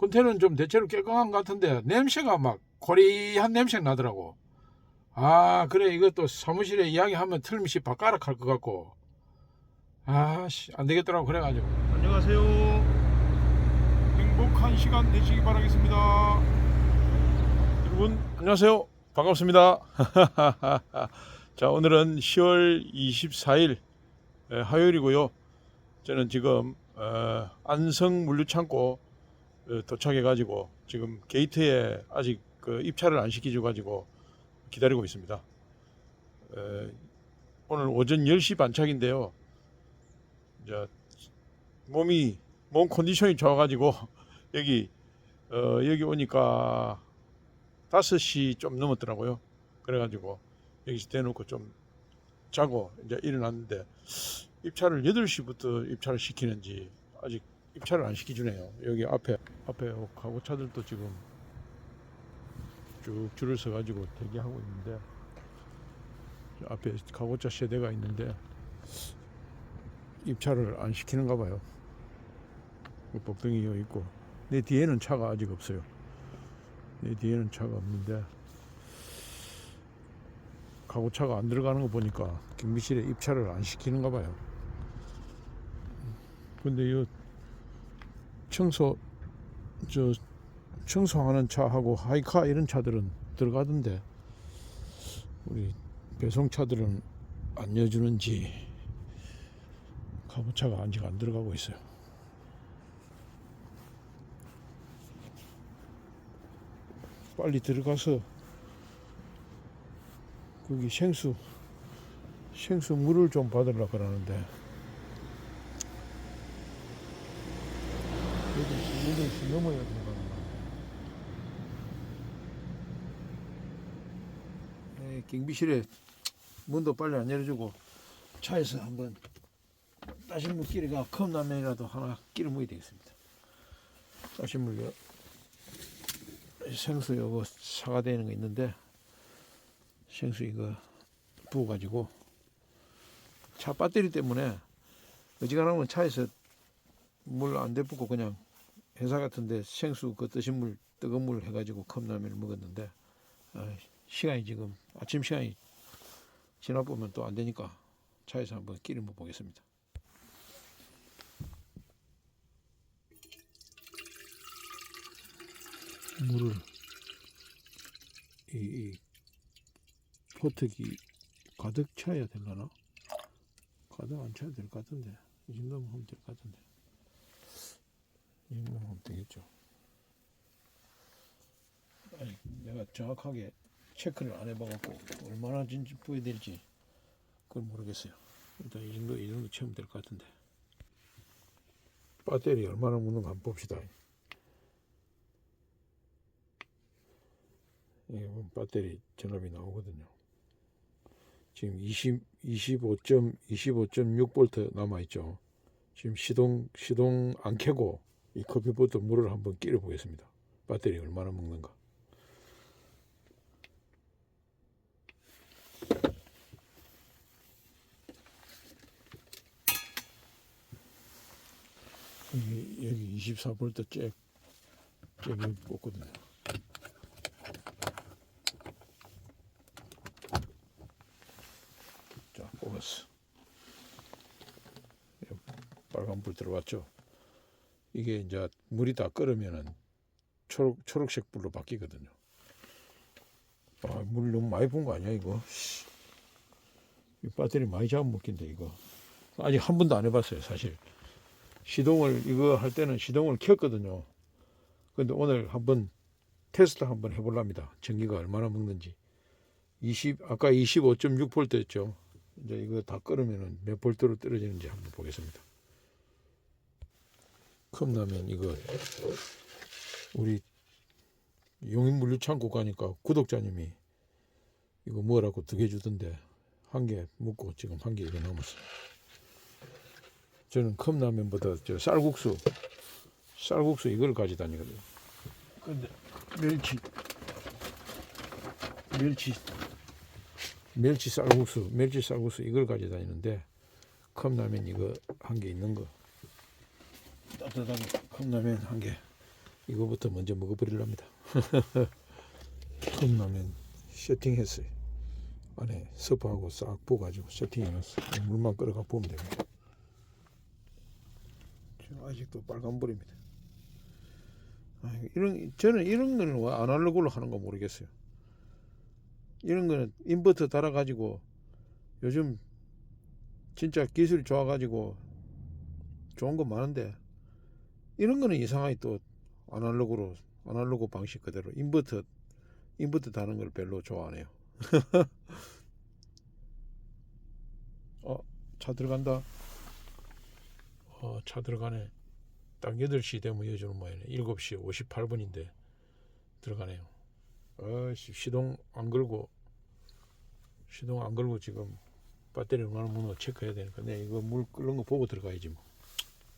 컨테이너는 좀 대체로 깨끗한 것 같은데 냄새가 막 고리한 냄새 나더라고. 아 그래. 이것도 사무실에 이야기하면 틀림없이 바까락 할 것 같고. 아씨 안 되겠더라고 그래가지고. 안녕하세요. 행복한 시간 되시기 바라겠습니다. 여러분 안녕하세요. 반갑습니다. 자 오늘은 10월 24일 에, 화요일이고요. 저는 지금 어, 안성 물류창고 어, 도착해 가지고 지금 게이트에 아직 그 입찰을 안 시켜줘 가지고 기다리고 있습니다. 에, 오늘 오전 10시 반착인데요. 이제 몸이 몸 컨디션이 좋아 가지고 여기 어, 여기 오니까 5시 좀 넘었더라고요. 그래 가지고 여기서 대놓고 좀 자고 이제 일어났는데 입찰을 8시부터 입찰을 시키는지 아직 입찰을 안 시켜주네요. 여기 앞에 앞에 가구차들도 지금 쭉 줄을 서가지고 대기하고 있는데 저 앞에 가구차 세대가 있는데 입찰을 안 시키는가 봐요. 그 복덩이 여기 있고 내 뒤에는 차가 아직 없어요. 내 뒤에는 차가 없는데 가구차가 안 들어가는 거 보니까 경비실에 입찰을 안 시키는가 봐요. 근데 이 청소 저 청소하는 차하고 하이카 이런 차들은 들어가던데 우리 배송차들은 안 여주는지 가부차가 아직 안 들어가고 있어요. 빨리 들어가서 거기 생수 생수 물을 좀 받으려 그러는데 넘어야 된다. 네, 경비실에 문도 빨리 안 열어주고 차에서 한번 따신 물끼리가 컵라면이라도 하나 끼를 먹어야 되겠습니다. 따신 물 생수 요거 사가 되는 거 있는데 생수 이거 부어가지고 차 배터리 때문에 어지간하면 차에서 물안 데쁘고 그냥 회사 같은데 생수 그 뜨신 물 뜨거운 물 해가지고 컵라면을 먹었는데 아, 시간이 지금 아침 시간이 지나 보면 또 안 되니까 차에서 한번 끼를 먹어 보겠습니다. 물을 이, 이 포특이 가득 차야 되려나? 가득 안 차야 될 것 같은데 이 정도면 하면 될 것 같은데 이 정도면 하면 되겠죠. 아니, 내가 정확하게 체크를 안 해봐갖고 얼마나 진지 될지 그걸 모르겠어요. 일단 이 정도 이 정도 채우면 될 것 같은데 배터리 얼마나 묻는가 한번 봅시다. 이게 보면 배터리 전압이 나오거든요. 지금 20 25.25.6V 남아 있죠. 지금 시동 시동 안 켜고 이 커피포트 물을 한번 끼려 보겠습니다. 배터리 얼마나 먹는가. 여기, 여기 24V 잭, 잭이 꽂거든요. 자, 꽂았어. 빨간불 들어왔죠. 이게 이제 물이 다 끓으면은 초록, 초록색 불로 바뀌거든요. 아, 물 너무 많이 부은 거 아니야, 이거? 씨. 이 배터리 많이 잡아먹긴데, 이거. 아직 한 번도 안 해봤어요, 사실. 시동을 이거 할 때는 시동을 켰거든요. 근데 오늘 한번 테스트 한번 해볼랍니다. 전기가 얼마나 먹는지. 20 아까 25.6V였죠. 이제 이거 다 끓으면은 몇 볼트로 떨어지는지 한번 보겠습니다. 컵라면 이거 우리 용인물류창고 가니까 구독자님이 이거 뭐라고 두 개 주던데 한 개 먹고 지금 한 개 이거 남았어요. 저는 컵라면보다 저 쌀국수 쌀국수 이걸 가지 다니거든요. 근데 멸치 멸치 멸치 쌀국수 멸치 쌀국수 이걸 가지 다니는데 컵라면 이거 한 개 있는 거 따뜻한 컵라면 한 개 이거부터 먼저 먹어버리랍니다. 컵라면 세팅했어요. 안에 서프하고 싹 부어가지고 세팅해놨어. 물만 끓여가 부으면 됩니다. 지금 아직도 빨간불입니다. 아, 이런 저는 이런 거는 왜 아날로그로 하는 거 모르겠어요. 이런 거는 인버터 달아가지고 요즘 진짜 기술이 좋아가지고 좋은 거 많은데 이런 거는 이상하게 또 아날로그로 아날로그 방식 그대로 인버터 인버터 다는 걸 별로 좋아하네요. 어, 차 들어간다. 어, 차 들어가네. 딱 8시 되면 여주는 모양이네. 7시 58분인데 들어가네요. 어씨 시동 안 걸고 시동 안 걸고 지금 배터리 얼마나 무너 체크해야 되니까 내 이거 물 끓는 거 보고 들어가야지 뭐.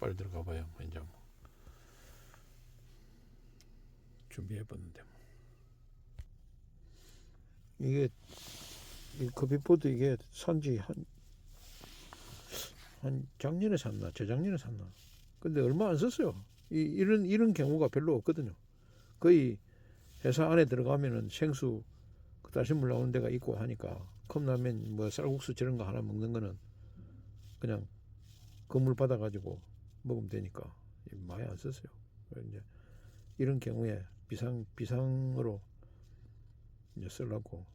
빨리 들어가 봐요. 뭐이제 뭐. 준비해 봤는데 뭐. 이게 이 커피포트 이게 산지 한, 한 작년에 샀나? 재작년에 샀나? 근데 얼마 안 썼어요. 이, 이런 이런 경우가 별로 없거든요. 거의 회사 안에 들어가면은 생수 그 다시 물 나오는 데가 있고 하니까 컵라면 뭐 쌀국수 저런 거 하나 먹는 거는 그냥 건물 받아 가지고 먹으면 되니까. 많이 안 썼어요. 이제 이런 경우에 비상 비상으로 이제 쓰려고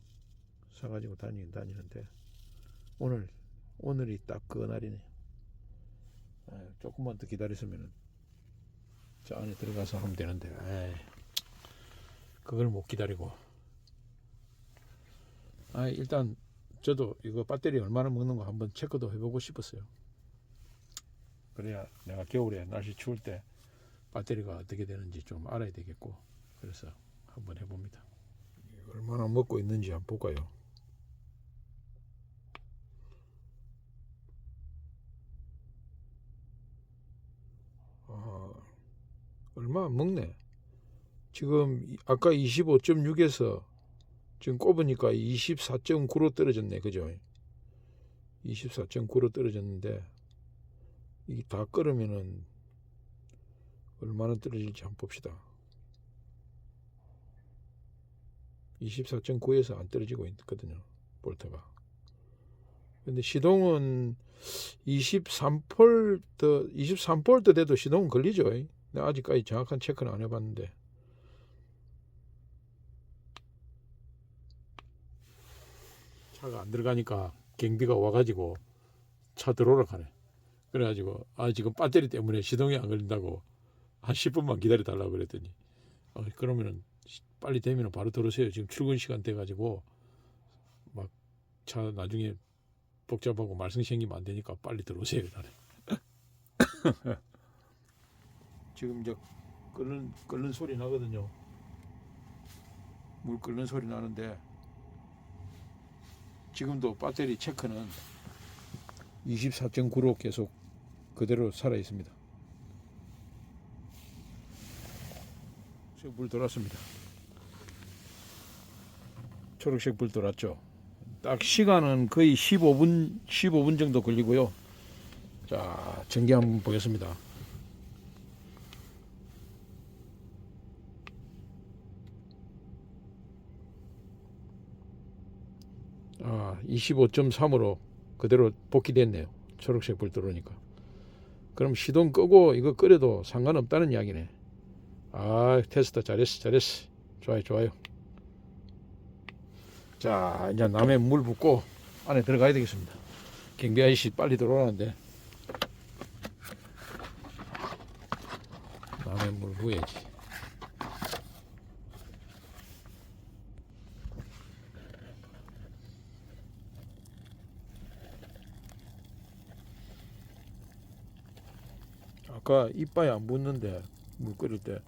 사가지고 다니긴 다니는데 오늘 오늘이 딱 그 날이네. 아유, 조금만 더 기다렸으면은 저 안에 들어가서 하면 되는데, 에이, 그걸 못 기다리고. 아 일단 저도 이거 배터리 얼마나 먹는 거 한번 체크도 해보고 싶었어요. 그래야 내가 겨울에 날씨 추울 때 배터리가 어떻게 되는지 좀 알아야 되겠고, 그래서 한번 해봅니다. 얼마나 먹고 있는지 한번 볼까요? 아, 얼마 안 먹네. 지금 이- 아까 25.6에서 지금 꼽으니까 24.9로 떨어졌네. 그죠? 24.9로 떨어졌는데 이게 다 끓으면은 얼마나 떨어질지 한번 봅시다. 24.9에서 안 떨어지고 있거든요. 볼트가. 근데 시동은 23폴트 23폴트 돼도 시동은 걸리죠. 내가 아직까지 정확한 체크는 안 해봤는데. 차가 안 들어가니까 경비가 와가지고 차 들어오라 하네. 그래가지고 아 지금 배터리 때문에 시동이 안 걸린다고 한 10분만 기다려 달라고 그랬더니 어, 그러면은 빨리 되면 바로 들어오세요. 지금 출근 시간 돼가지고 막 차 나중에 복잡하고 말썽 생기면 안 되니까 빨리 들어오세요. 지금 이제 끓는 끓는 소리 나거든요. 물 끓는 소리 나는데 지금도 배터리 체크는 24.9로 계속 그대로 살아 있습니다. 지금 물 들어왔습니다. 초록색 불 들어왔죠. 딱 시간은 거의 15분 15분 정도 걸리고요. 자, 전기 한번 보겠습니다. 아, 25.3으로 그대로 복귀됐네요. 초록색 불 들어오니까. 그럼 시동 끄고 이거 끓여도 상관없다는 이야기네. 아, 테스트 잘했어, 잘했어. 좋아요, 좋아요. 자, 이제 남의 물 붓고 안에 들어가야 되겠습니다. 경비 아저씨 빨리 들어오는데 남의 물 부어야지. 아까 이빨이 안 붙는데 물 끓일 때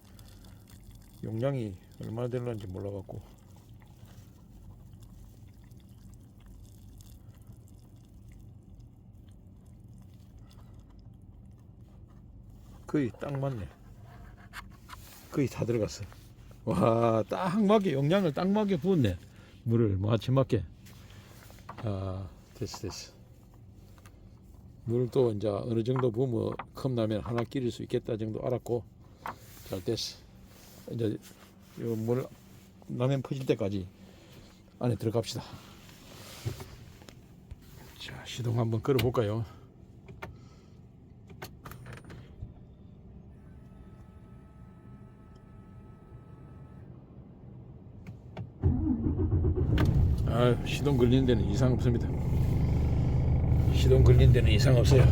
용량이 얼마나 되는지 몰라갖고 거의 딱 맞네. 거의 다 들어갔어. 와, 딱 맞게 용량을 딱 맞게 부었네. 물을 마치 맞게. 아, 됐어, 됐어. 물도 이제 어느 정도 부으면 컵라면 하나 끼릴 수 있겠다 정도 알았고 잘 됐어. 이제 이물 라면 퍼질 때까지 안에 들어갑시다. 자 시동 한번 걸어 볼까요? 아 시동 걸리는 데는 이상 없습니다. 시동 걸리는 데는 이상 없어요.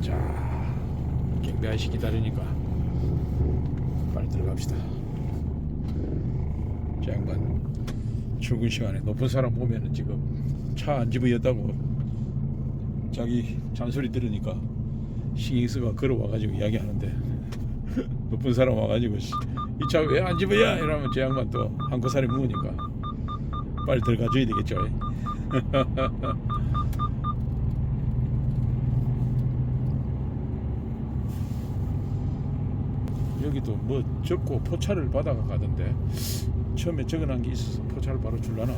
자 경비 아저씨 기다리니까 빨리 들어갑시다. 저 양반 출근 시간에 높은 사람 보면은 지금 차 안 집어였다고 자기 잔소리 들으니까 신경쓰가 걸어와가지고 이야기하는데 높은 사람 와가지고 이 차 왜 안 집어야 이러면 저 양반 또 한코살이 무으니까 빨리 들어가줘야 되겠죠. 여기도 뭐 적고 포차를 받아가 가던데 처음에 적어놓은 게 있어서 포차를 바로 줄라나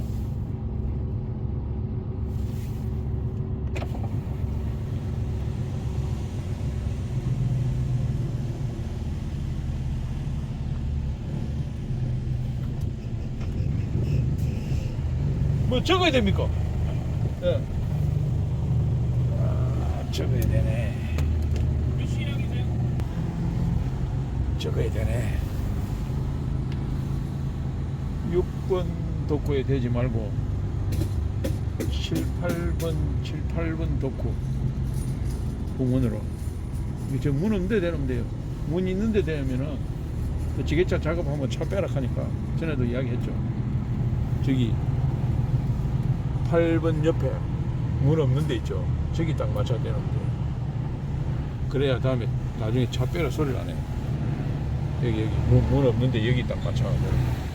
뭐 적어야 됩니까? 예. 아, 적어야 되네. 적어야 되네. 6번 독구에 되지 말고 7, 8번, 7, 8번 독구. 이게 저문 없는데 되면 돼요. 문 있는데 되면은 그 지게차 작업하면 차 빼라 하니까 전에도 이야기했죠. 저기 8번 옆에 문 없는 데 있죠. 저기 딱 맞춰 데. 그래야 다음에 나중에 차 빼라 소리를 안 해요. 여기 여기 문, 문 없는데 여기 딱 맞춰가지고.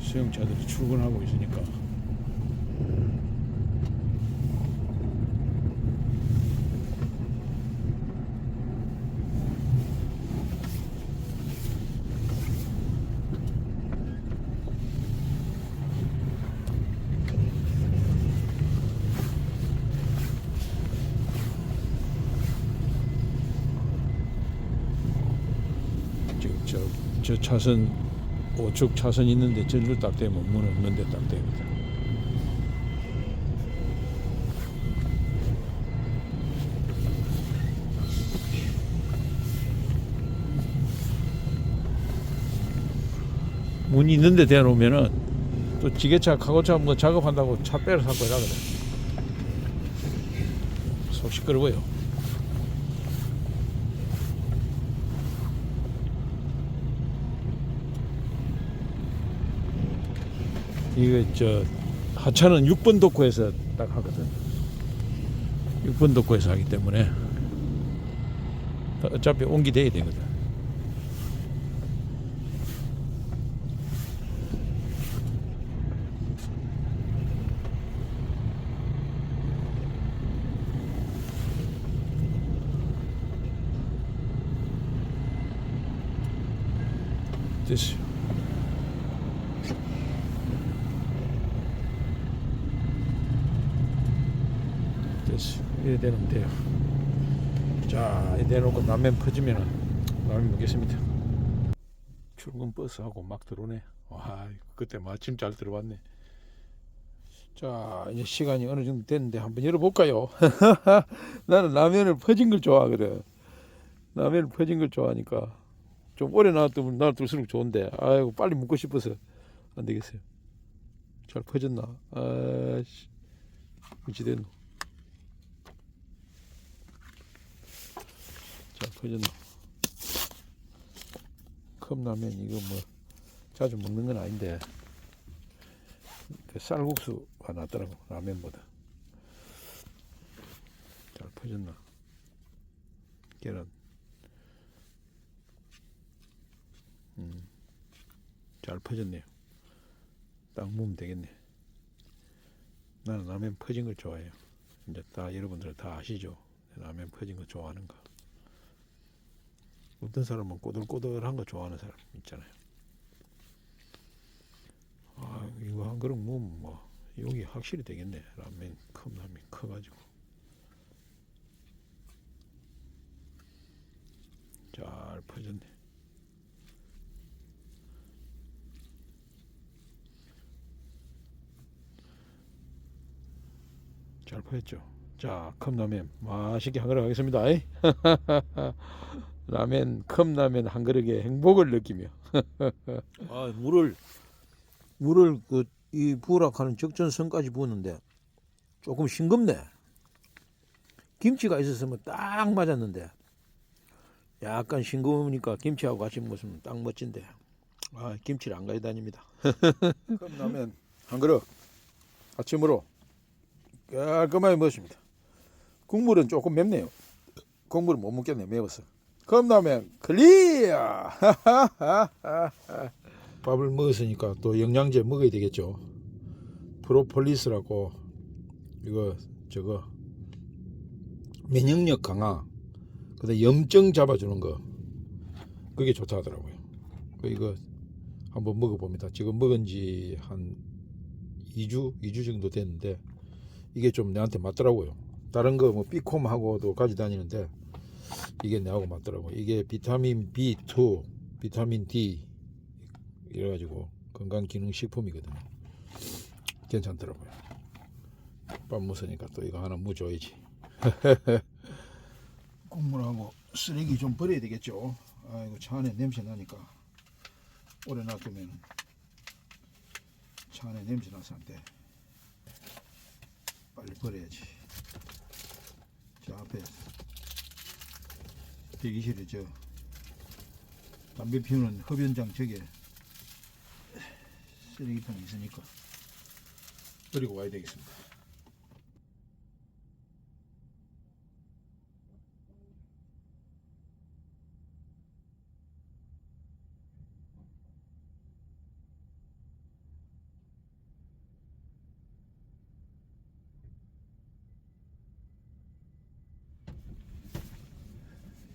수영차들이 출근하고 있으니까 지금 저, 저 차선 우측 차선 있는데 절로 딱 되면 문 없는데 딱 됩니다. 문이 있는데 대놓으면은 또 지게차, 카고차 뭐 작업한다고 차 빼러 사고 이러거든. 속 시끄러워요. 이거 저 하차는 6번 도코에서 딱 하거든. 6번 도코에서 하기 때문에 어차피 옮기돼야 되거든. 됐어요. 됐어. 이래 되면 돼요. 자, 이래 놓고 라면 퍼지면은 라면 먹겠습니다. 출근 버스하고 막 들어오네. 와, 그때 마침 잘 들어왔네. 자, 이제 시간이 어느 정도 됐는데 한번 열어볼까요? 나는 라면을 퍼진 걸 좋아하거든. 라면을 퍼진 걸 좋아하니까 좀 오래 놔두면 놔둘수록 좋은데, 아이고 빨리 먹고 싶어서 안 되겠어요. 잘 퍼졌나? 아씨, 어찌 됐노? 잘 퍼졌나? 컵라면 이거 뭐 자주 먹는 건 아닌데 그 쌀국수가 낫더라고 라면보다. 잘 퍼졌나? 계란. 음, 잘 퍼졌네요 딱 먹으면 되겠네. 나는 라면 퍼진 걸 좋아해요. 이제 다 여러분들 다 아시죠? 라면 퍼진 거 좋아하는 거 어떤 사람은 꼬들꼬들한 거 좋아하는 사람 있잖아요. 아, 그럼 뭐, 뭐 여기 확실히 되겠네. 라면 컵라면 커가지고. 잘 퍼졌네. 잘 퍼졌죠 자 컵라면 맛있게 한 그릇 하겠습니다 이. 라면 컵라면 한 그릇에 행복을 느끼며 아 물을 물을 그 이 부락하는 적전선까지 부었는데 조금 싱겁네. 김치가 있었으면 딱 맞았는데 약간 싱거우니까 김치하고 같이 먹으면 딱 멋진데 아 김치를 안 가져다닙니다. 그럼 라면 한 그릇 아침으로 깔끔하게 먹었습니다. 국물은 조금 맵네요. 국물은 못 먹겠네 매워서. 컵라면 클리어. 밥을 먹었으니까 또 영양제 먹어야 되겠죠. 프로폴리스라고 이거 저거 면역력 강화, 그다음 염증 잡아주는 거 그게 좋다 하더라고요. 그 이거 한번 먹어봅니다. 지금 먹은 지 한 2주, 2주 정도 됐는데 이게 좀 내한테 맞더라고요. 다른 거 뭐 비콤하고도 가지 다니는데 이게 내하고 맞더라고요. 이게 비타민 B2, 비타민 D 이래가지고 건강기능식품이거든요. 괜찮더라고요. 밥 먹으니까 또 이거 하나 무줘야지. 국물하고 쓰레기 좀 버려야 되겠죠. 아이고 차 안에 냄새 나니까 오래 놔두면 차 안에 냄새 나서 안 돼. 빨리 버려야지. 저 앞에. 대기실에 저 담배 피우는 흡연장 저게 쓰레기통이 있으니까. 버리고 와야 되겠습니다.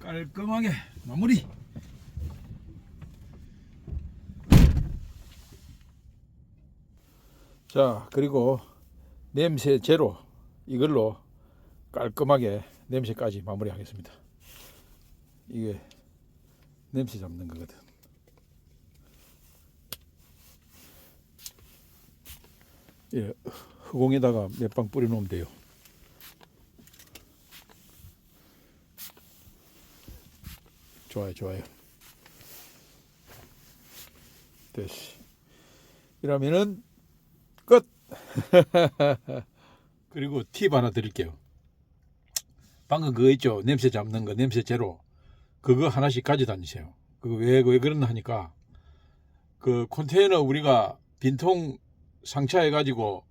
깔끔하게 마무리. 자 그리고 냄새 제로 이걸로 깔끔하게 냄새까지 마무리 하겠습니다. 이게 냄새 잡는 거거든. 예, 흑공에다가 몇 방 뿌려 놓으면 돼요. 좋아요, 좋아요. 됐어. 이러면은 끝. 그리고 팁 하나 드릴게요. 방금 그거 있죠? 냄새 잡는 거, 냄새 제로. 그거 하나씩 가져 다니세요. 그거 왜, 왜 그러나 하니까 그 컨테이너 우리가 빈통 상차해 가지고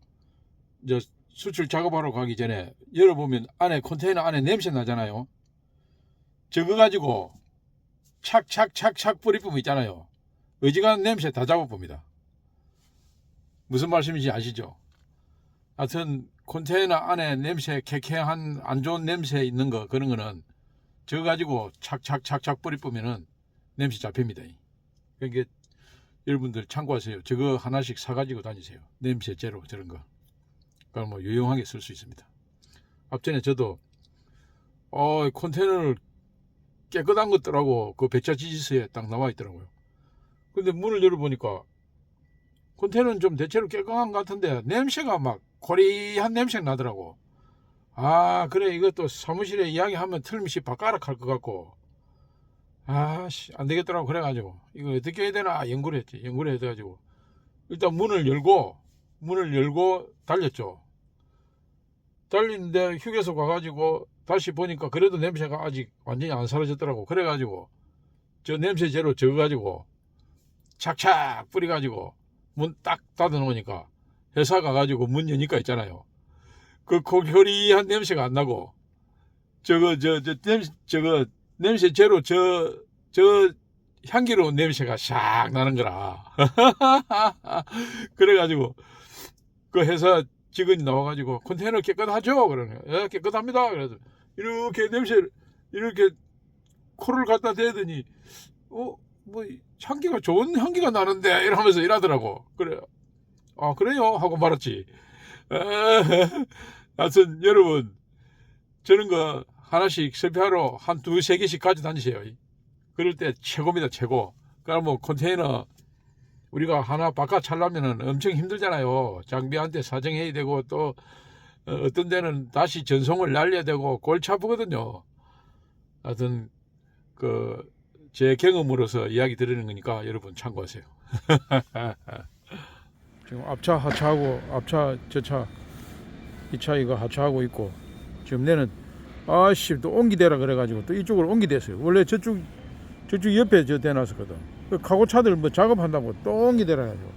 이제 수출 작업하러 가기 전에 열어보면 안에 컨테이너 안에 냄새 나잖아요. 저거 가지고 착착착착 뿌리 뿜 있잖아요. 어지간한 냄새 다 잡아봅니다. 무슨 말씀인지 아시죠? 하여튼 컨테이너 안에 냄새 쾌쾌한 안 좋은 냄새 있는 거 그런 거는 저거 가지고 착착착착 뿌리 뿌면은 냄새 잡힙니다. 그러니까 여러분들 참고하세요. 저거 하나씩 사 가지고 다니세요. 냄새 제로 저런 거. 그럼 뭐 유용하게 쓸 수 있습니다. 앞전에 저도 어 컨테이너를 깨끗한 것더라고 그 배차 지지서에 딱 나와 있더라고요. 근데 문을 열어보니까 컨테이너는 좀 대체로 깨끗한 것 같은데 냄새가 막 고리한 냄새가 나더라고. 아 그래. 이것도 사무실에 이야기하면 틀림없이 바꿔락 할 것 같고. 아씨 안 되겠더라고. 그래가지고. 이거 어떻게 해야 되나? 연구를 했지. 연구를 해가지고. 일단 문을 열고 문을 열고 달렸죠. 달리는데 휴게소 가가지고 다시 보니까 그래도 냄새가 아직 완전히 안 사라졌더라고. 그래가지고 저 냄새 제로 적어가지고 착착 뿌려가지고 문 딱 닫아 놓으니까 회사 가가지고 문 여니까 있잖아요. 그 고결이한 냄새가 안 나고 저거 저저 냄새 저거 냄새 제로 저저 향기로운 냄새가 샥 나는 거라. 그래가지고 그 회사 직원이 나와가지고 컨테이너 깨끗하죠? 그러네. 예, 깨끗합니다. 그래서 이렇게 냄새를 이렇게 코를 갖다 대더니 어 뭐 향기가 좋은 향기가 나는데 이러면서 일하더라고. 그래. 아 그래요 하고 말았지. 하여튼 여러분 저런 거 하나씩 섭외하러 한 두 세 개씩 가져다니세요. 그럴 때 최고입니다 최고. 그럼 뭐 컨테이너 우리가 하나 바깥 차려면은 엄청 힘들잖아요. 장비한테 사정해야 되고 또 어, 어떤 데는 다시 전송을 날려야 되고 골치 아프거든요. 하여튼 그 제 경험으로서 이야기 드리는 거니까 여러분 참고하세요. 지금 앞차 하차하고 앞차 저차 이 차 이거 하차하고 있고 지금 내는 아씨 또 옮기대라 그래가지고 또 이쪽으로 옮기댔어요. 원래 저쪽 저쪽 옆에 저 대놨었거든. 그 카고 차들 뭐 작업한다고 또 옮기대라 가지고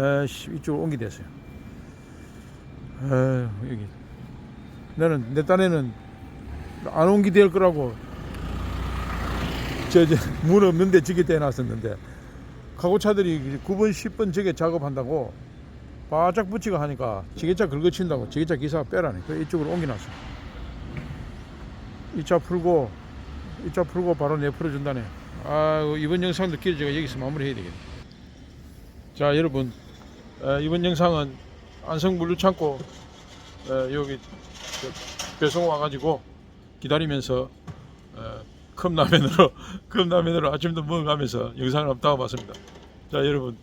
아씨 이쪽으로 옮기댔어요. 아 여기. 나는 내 딴에는 안 옮기댈 거라고. 저문 없는데 저기 대놨었는데. 카고차들이 9번 10번 저게 작업한다고 바짝 붙이고 하니까 지게차 긁어친다고 지게차 기사가 빼라네 그래 이쪽으로 옮겨놨어. 이 차 풀고 이 차 풀고 바로 내 풀어준다네. 아 이번 영상도 길어 제가 여기서 마무리해야 되겠네. 자 여러분. 어, 이번 영상은 안성 물류창고 어, 여기 저 배송 와가지고 기다리면서 어, 컵라면으로 컵라면으로 아침도 먹어가면서 영상을 한번 담아봤습니다. 자 여러분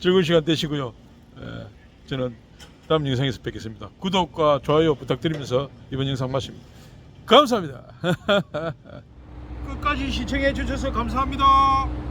즐거운 시간 되시고요. 에, 저는 다음 영상에서 뵙겠습니다. 구독과 좋아요 부탁드리면서 이번 영상 마칩니다. 감사합니다. 끝까지 시청해 주셔서 감사합니다.